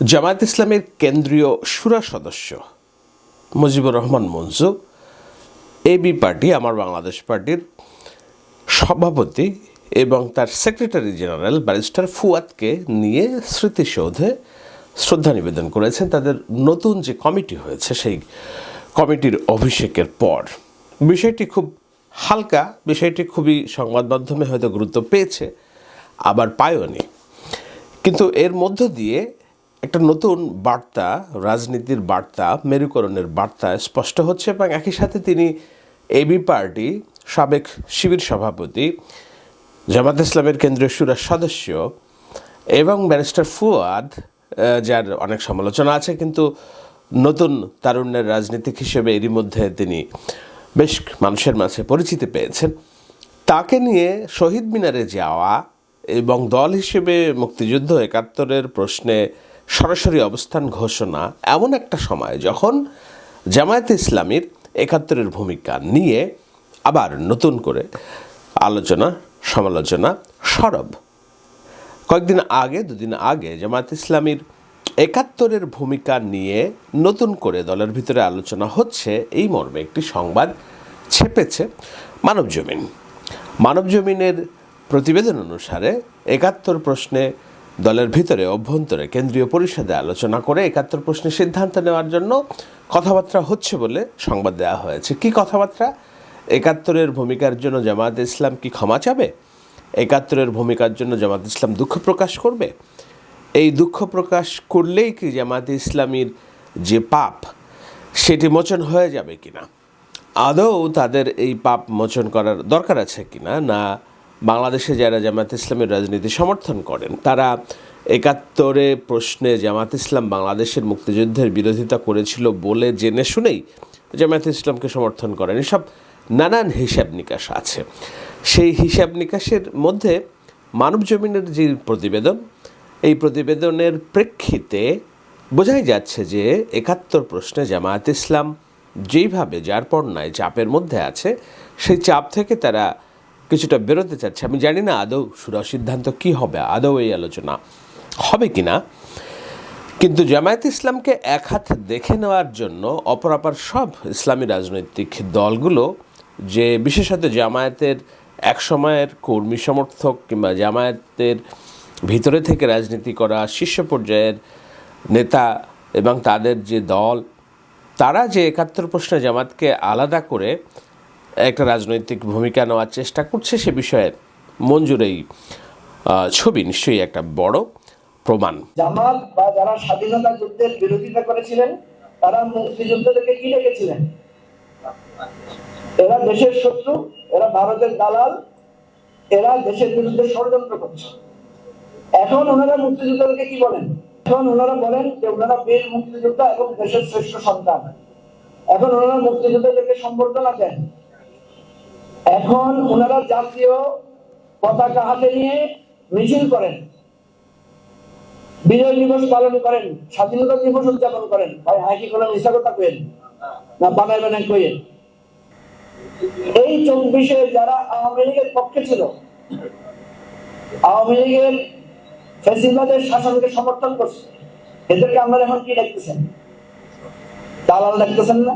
জামায়াত ইসলামের কেন্দ্রীয় সুরা সদস্য মুজিবুর রহমান মঞ্জু এবি পার্টি, আমার বাংলাদেশ পার্টির সভাপতি এবং তার সেক্রেটারি জেনারেল ব্যারিস্টার ফুয়াদকে নিয়ে স্মৃতিসৌধে শ্রদ্ধা নিবেদন করেছেন তাদের নতুন যে কমিটি হয়েছে, সেই কমিটির অভিষেকের পর। বিষয়টি খুব হালকা, বিষয়টি খুবই সংবাদ মাধ্যমে হয়তো গুরুত্ব পেয়েছে, আবার পায়নি। কিন্তু এর মধ্য দিয়ে একটা নতুন বার্তা, রাজনীতির বার্তা, মেরুকরণের বার্তা স্পষ্ট হচ্ছে এবং একই সাথে তিনি এবি পার্টি সাবেক শিবির সভাপতি, জামাত ইসলামের কেন্দ্রীয় সুরার সদস্য এবং ব্যারিস্টার ফুয়াদ যার অনেক সমালোচনা আছে, কিন্তু নতুন তারুণ্যের রাজনীতিক হিসেবে এরই মধ্যে তিনি বেশ মানুষের মাঝে পরিচিতি পেয়েছেন। তাকে নিয়ে শহীদ মিনারে যাওয়া এবং দল হিসেবে মুক্তিযুদ্ধ একাত্তরের প্রশ্নে সরাসরি অবস্থান ঘোষণা এমন একটা সময় যখন জামায়াতে ইসলামীর একাত্তরের ভূমিকা নিয়ে আবার নতুন করে আলোচনা, সমালোচনা, সরব। কয়েকদিন আগে, দুদিন আগে জামায়াত ইসলামীর একাত্তরের ভূমিকা নিয়ে নতুন করে দলের ভিতরে আলোচনা হচ্ছে, এই মর্মে একটি সংবাদ ছেপেছে মানবজমিন। মানবজমিনের প্রতিবেদন অনুসারে একাত্তর প্রশ্নে দলের ভিতরে অভ্যন্তরে কেন্দ্রীয় পরিষদে আলোচনা করে একাত্তর প্রশ্নে সিদ্ধান্ত নেওয়ার জন্য কথাবার্তা হচ্ছে বলে সংবাদ দেওয়া হয়েছে। কি কথাবার্তা? একাত্তরের ভূমিকার জন্য জামায়াত ইসলাম কি ক্ষমা চাবে? একাত্তরের ভূমিকার জন্য জামাত ইসলাম দুঃখ প্রকাশ করবে? এই দুঃখ প্রকাশ করলেই কি জামাতে ইসলামীর যে পাপ, সেটি মোচন হয়ে যাবে কিনা? আদৌ তাদের এই পাপ মোচন করার দরকার আছে কিনা? না বাংলাদেশে যারা জামাত ইসলামের রাজনীতি সমর্থন করেন, তারা একাত্তরে প্রশ্নে জামাত ইসলাম বাংলাদেশের মুক্তিযুদ্ধের বিরোধিতা করেছিল বলে জেনে শুনেই জামায়াত ইসলামকে সমর্থন করেন। এসব নানান হিসাব নিকাশ আছে। সেই হিসাব নিকাশের মধ্যে মানব জমিনের যে প্রতিবেদন, এই প্রতিবেদনের প্রেক্ষিতে বোঝাই যাচ্ছে যে একাত্তর প্রশ্নে জামায়াত ইসলাম যেইভাবে, যার পর নয় চাপের মধ্যে আছে, সেই চাপ থেকে তারা কিছুটা বেরোতে চাচ্ছে। আমি জানি না আদৌ সুরা সিদ্ধান্ত কী হবে, আদৌ এই আলোচনা হবে কি না কিন্তু জামায়াত ইসলামকে এক হাত দেখে নেওয়ার জন্য অপরাপার সব ইসলামী রাজনৈতিক দলগুলো যে বিশেষত জামায়াতের এক সময়ের কর্মী সমর্থক কিংবা জামায়াতের ভিতরে থেকে রাজনীতি করা শীর্ষ পর্যায়ের নেতা এবং তাদের যে দল, তারা যে একাত্তর প্রশ্নে জামাতকে আলাদা করে একটা রাজনৈতিক ভূমিকা নেওয়ার চেষ্টা করছে সে বিষয়ে মঞ্জুর এই ছবি নিশ্চয়ই একটা বড় প্রমাণ। জামাত বা যারা স্বাধীনতা যুদ্ধের বিরোধিতা করেছিলেন, তারা মুক্তিযুদ্ধ থেকে কি ডেকেছিলেন এরা দেশের শত্রু, এরা ভারতের দালাল, এরা দেশের বিরুদ্ধে ষড়যন্ত্র করছে। এখন ওনারা মুক্তিযুদ্ধ থেকে কি বলেন? এখন ওনারা বলেন যে ওনারা বীর মুক্তিযোদ্ধা এবং দেশের শ্রেষ্ঠ সন্তান। এখন ওনারা মুক্তিযুদ্ধ থেকে সম্বর্ধনা দেন। এখন ওনারা জাতীয় পতাকা হাতে নিয়ে মিছিল করেন। বিজয় দিবস পালন করেন, স্বাধীনতা দিবস উদযাপন করেন। ভাই হ্যাঁ কি কোনো মিশা কথা কইেন না বানাই বানাই কইেন এই চব্বিশে যারা আওয়ামী লীগের পক্ষে ছিল, আওয়ামী লীগের ফেসিবাদের শাসনকে সমর্থন করছে, এদেরকে আমরা এখন কি দেখতেছেন? দালাল দেখতেছেন না?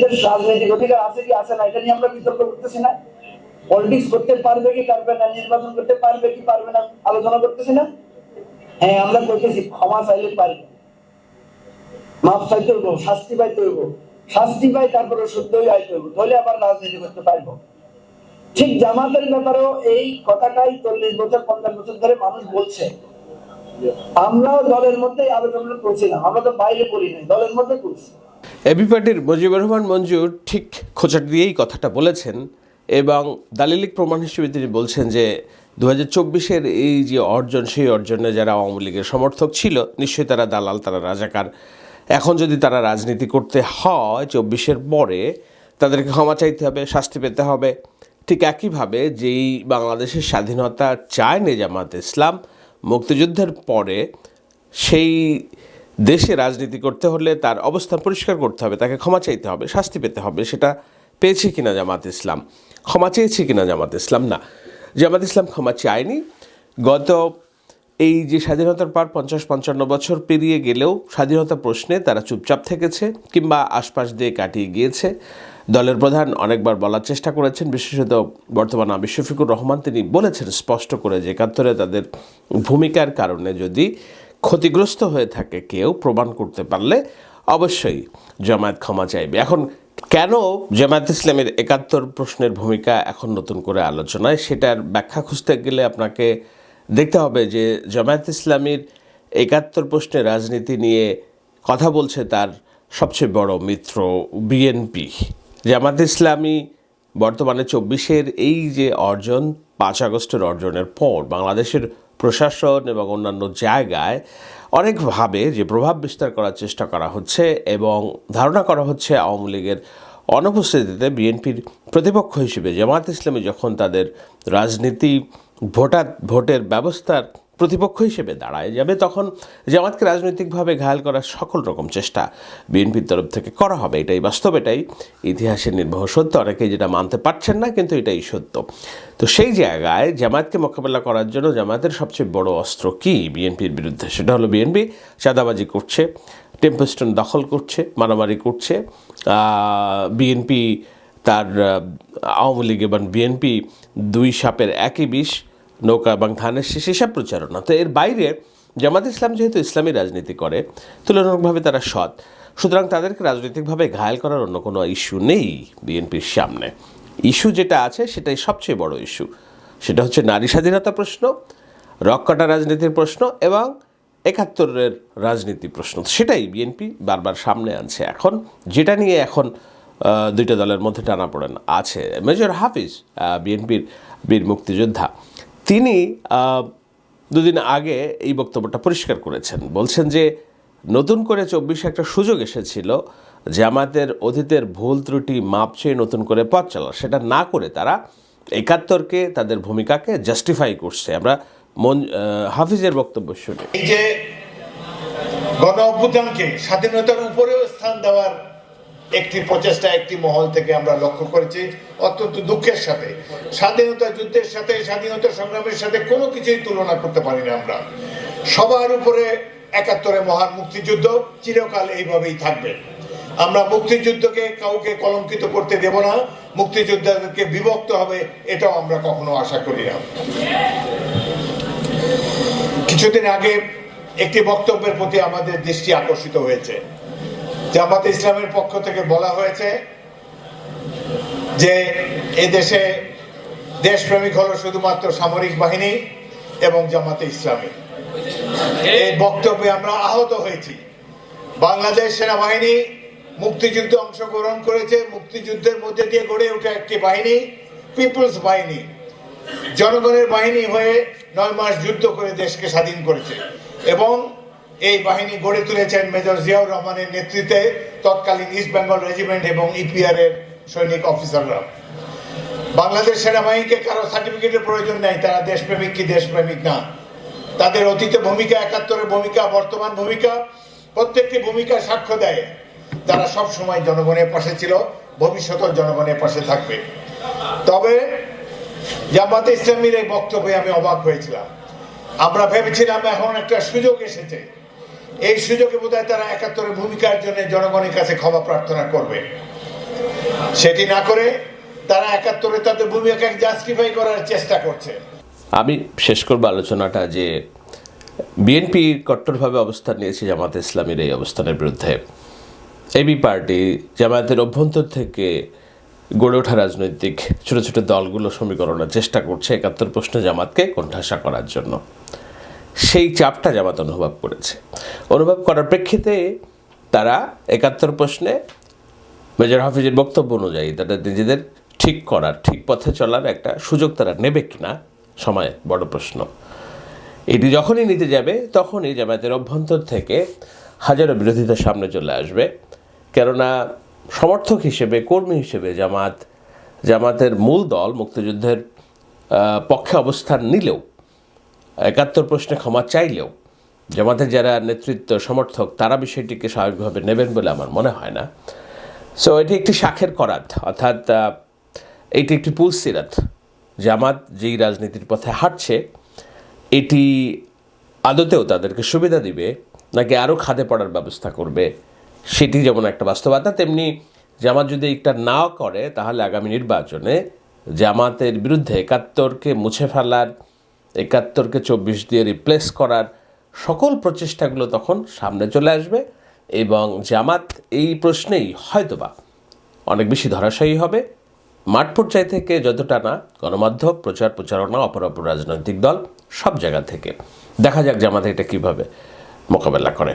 রাজনৈতিক অধিকার আছে কি আছে না, এটা নিয়ে আমরা বিতর্ক করতেছি না। পলিটিক্স করতে পারবে কি পারবে না, নির্বাচন করতে পারবে কি পারবে না, আলোচনা করতেছি না। হ্যাঁ আমরা করতেছি, ক্ষমা চাইলে মাপ চাইতে হইব, শাস্তি পাইতে হইব। শাস্তি পাই তারপরে শুদ্ধই আইতে হইব, তাহলে আবার রাজনীতি করতে পারব। ঠিক জামাতের ব্যাপারেও এই কথাটাই চল্লিশ বছর, পঞ্চাশ বছর ধরে মানুষ বলছে। আমরাও দলের মধ্যেই আলোচনা করছিলাম, আমরা তো বাইরে করি নাই, দলের মধ্যে করছি এবি পার্টির মুজিবুর রহমান মঞ্জুর ঠিক খোঁচাট দিয়েই কথাটা বলেছেন এবং দালিলিক প্রমাণ হিসেবে তিনি বলছেন যে দু হাজার এই যে অর্জন, সেই অর্জনে যারা আওয়ামী লীগের সমর্থক ছিল, নিশ্চয়ই তারা দালাল, তারা রাজাকার। এখন যদি তারা রাজনীতি করতে হয় চব্বিশের পরে, তাদেরকে ক্ষমা চাইতে হবে, শাস্তি পেতে হবে। ঠিক একইভাবে যেই বাংলাদেশের স্বাধীনতা চায়নি জামাত ইসলাম মুক্তিযুদ্ধের পরে সেই দেশে রাজনীতি করতে হলে তার অবস্থান পরিষ্কার করতে হবে, তাকে ক্ষমা চাইতে হবে, শাস্তি পেতে হবে, সেটা পেয়েছে কিনা জামাত ইসলাম, ক্ষমা চেয়েছে কিনা জামাত ইসলাম? না, জামাত ইসলাম ক্ষমা চায়নি। গত এই যে স্বাধীনতার পর পঞ্চাশ পঞ্চান্ন বছর পেরিয়ে গেলেও স্বাধীনতা প্রশ্নে তারা চুপচাপ থেকেছে কিংবা আশপাশ দিয়ে কাটিয়ে গিয়েছে। দলের প্রধান অনেকবার বলার চেষ্টা করেছেন, বিশেষত বর্তমান আবি শফিকুর রহমান। তিনি বলেছেন, স্পষ্ট করে যে একাত্তরে তাদের ভূমিকার কারণে যদি ক্ষতিগ্রস্ত হয়ে থাকে কেউ, প্রমাণ করতে পারলে অবশ্যই জামায়াত ক্ষমা চাইবে। এখন কেন জামায়াত ইসলামের একাত্তর প্রশ্নের ভূমিকা এখন নতুন করে আলোচনায়, সেটার ব্যাখ্যা খুঁজতে গেলে আপনাকে দেখতে হবে যে জামায়াত ইসলামীর একাত্তর প্রশ্নের রাজনীতি নিয়ে কথা বলছে তার সবচেয়ে বড় মিত্র বিএনপি। জামাত ইসলামী বর্তমানে চব্বিশের এই যে অর্জন, পাঁচ আগস্টের অর্জনের পর বাংলাদেশের প্রশাসন এবং অন্যান্য জায়গায় অনেকভাবে যে প্রভাব বিস্তার করার চেষ্টা করা হচ্ছে এবং ধারণা করা হচ্ছে আওয়ামী লীগের অনুপস্থিতিতে বিএনপির প্রতিপক্ষ হিসেবে জামাত ইসলামী যখন তাদের রাজনীতি ভোটার, ভোটের ব্যবস্থার প্রতিপক্ষ হিসেবে দাঁড়ায় যাবে, তখন জামাতকে রাজনৈতিকভাবে ঘায়াল করার সকল রকম চেষ্টা বিএনপির তরফ থেকে করা হবে। এটাই বাস্তব, এটাই ইতিহাসের নির্বাহ সত্য। অনেকেই যেটা মানতে পারছেন না, কিন্তু এটাই সত্য। তো সেই জায়গায় জামায়াতকে মোকাবেলা করার জন্য জামায়াতের সবচেয়ে বড় অস্ত্র কি বিএনপির বিরুদ্ধে? সেটা হলো বিএনপি। চাঁদাবাজি করছে টেম্পোস্টন দখল করছে, মারামারি করছে। বিএনপি তার আওয়ামী লীগ এবং বিএনপি দুই সাপের একই বিষ। নৌকা এবং ধানের শেষ এসব প্রচারণা। তো এর বাইরে জামাত ইসলাম যেহেতু ইসলামী রাজনীতি করে, তুলনামূলকভাবে তারা সৎ। সুতরাং তাদেরকে রাজনৈতিকভাবে ঘায়াল করার অন্য কোনো ইস্যু নেই বিএনপির সামনে। ইস্যু যেটা আছে সেটাই সবচেয়ে বড় ইস্যু। সেটা হচ্ছে নারী স্বাধীনতা প্রশ্ন, রক্কাটা রাজনীতির প্রশ্ন এবং একাত্তরের রাজনীতি প্রশ্ন। সেটাই বিএনপি বারবার সামনে আনছে এখন। যেটা নিয়ে এখন দুইটা দলের মধ্যে টানাপোড়েন আছে। মেজর হাফিজ বিএনপির বীর মুক্তিযোদ্ধা। তিনি দুদিন আগে এই বক্তব্যটা পরিষ্কার করেছেন। বলছেন যে, নতুন করে চব্বিশে একটা সুযোগ এসেছিল জামাতের অতীতের ভুল ত্রুটি মাপ চেয়ে নতুন করে পথ চলা। সেটা না করে তারা একাত্তরকে তাদের ভূমিকাকে জাস্টিফাই করছে। আমরা মন হাফিজের বক্তব্য শুনি। যে গণ অভ্যুত্থানকে স্বাধীনতার উপরেও স্থান দেওয়ার একটি প্রচেষ্টা, একটি মহল থেকে আমরা লক্ষ্য করেছি, অত্যন্ত দুঃখের সাথে। স্বাধীনতা যুদ্ধের সাথে, স্বাধীনতা সংগ্রামের সাথে কোনো কিছুই তুলনা করতে পারি না আমরা। সবার উপরে একাত্তরে মহান মুক্তিযুদ্ধ চিরকাল এইভাবেই থাকবে। আমরা মুক্তিযুদ্ধকে কাউকে কলঙ্কিত করতে দেব না, মুক্তিযোদ্ধাদেরকে বিভক্ত হবে, এটাও আমরা কখনো আশা করি না। কিছুদিন আগে একটি বক্তব্যের প্রতি আমাদের দৃষ্টি আকর্ষিত হয়েছে। জামাতে ইসলামের পক্ষ থেকে বলা হয়েছে যে এ দেশে দেশপ্রেমিক হলো শুধুমাত্র সামরিক বাহিনী এবং জামাতে ইসলামী। এই বক্তব্যে আমরা আহত হয়েছি। বাংলাদেশ সেনাবাহিনী মুক্তিযুদ্ধে অংশগ্রহণ করেছে। মুক্তিযুদ্ধের মধ্যে দিয়ে গড়ে ওঠা একটি বাহিনী, পিপলস বাহিনী। জনগণের বাহিনী হয়ে নয় মাস যুদ্ধ করে দেশকে স্বাধীন করেছে এবং এই বাহিনী গড়ে তুলেছেন মেজর জিয়াউর রহমানের নেতৃত্বে তৎকালীন ইস্ট বেঙ্গল রেজিমেন্ট এবং ইপিআর এর সৈনিক অফিসাররা। বাংলাদেশ সেনাবাহিনীকে কারও সার্টিফিকেটের প্রয়োজন নেই, তারা দেশপ্রেমিক কি দেশপ্রেমিক না। তাদের অতীতে ভূমিকা, একাত্তরের ভূমিকা, বর্তমান ভূমিকা, প্রত্যেকটি ভূমিকা সাক্ষ্য দেয়। তারা সব সময় জনগণের পাশে ছিল, ভবিষ্যতেও জনগণের পাশে থাকবে। তবে জামাতে ইসলামীর এই বক্তব্যে আমি অবাক হয়েছিলাম। আমরা ভেবেছিলাম এখন একটা সুযোগ এসেছে। এই সুযোগে বোধহয় তারা একাত্তরের ভূমিকার জন্য জনগণের কাছে ক্ষমা প্রার্থনা করবে। সেটি না করে তারা একাত্তরে তাদের ভূমিকাকে জাস্টিফাই করার চেষ্টা করছে। আমি শেষ করব আলোচনাটা যে বিএনপি কট্টরভাবে অবস্থান নিয়েছে জামাতে ইসলামের এই অবস্থানের বিরুদ্ধে। এবি পার্টি জামায়াতের অভ্যন্তর থেকে গড়ে ওঠা রাজনৈতিক ছোট ছোট দলগুলো সমীকরণের চেষ্টা করছে একাত্তর প্রশ্নে জামাতকে কোণঠাসা করার জন্য। সেই চাপটা জামাত অনুভব করেছে। অনুভব করার প্রেক্ষিতে তারা একাত্তর প্রশ্নে মেজর হাফিজের বক্তব্য অনুযায়ী তাদের নিজেদের ঠিক করার, ঠিক পথে চলার একটা সুযোগ তারা নেবে কিনা, সময় বড় প্রশ্ন। এটি যখনই নিতে যাবে, তখনই জামায়াতের অভ্যন্তর থেকে হাজারো বিরোধিতার সামনে চলে আসবে। কেননা সমর্থক হিসেবে, কর্মী হিসেবে জামাত, জামাতের মূল দল মুক্তিযুদ্ধের পক্ষে অবস্থান নিলেও একাত্তর প্রশ্নে ক্ষমা চাইলেও জামাতের যারা নেতৃত্ব সমর্থক, তারা বিষয়টিকে স্বাভাবিকভাবে নেবেন বলে আমার মনে হয় না। সো এটি একটি শাখের করাত, অর্থাৎ এটি একটি পুলসিরাত জামাত যেই রাজনীতির পথে হাঁটছে, এটি আদতেও তাদেরকে সুবিধা দিবে, নাকি আরও খাদে পড়ার ব্যবস্থা করবে, সেটি যেমন একটা বাস্তবতা, তেমনি জামাত যদি এটা না করে, তাহলে আগামী নির্বাচনে জামাতের বিরুদ্ধে একাত্তরকে মুছে ফেলার একাত্তরকে চব্বিশ দিয়ে রিপ্লেস করার সকল প্রচেষ্টাগুলো তখন সামনে চলে আসবে এবং জামাত এই প্রশ্নেই হয়তোবা অনেক বেশি ধরাশয়ী হবে। মাঠ পর্যায় থেকে যতটা না, গণমাধ্যম, প্রচার প্রচারণা অপর অপর রাজনৈতিক দল, সব জায়গা থেকে। দেখা যাক জামাত এটা কীভাবে মোকাবেলা করে।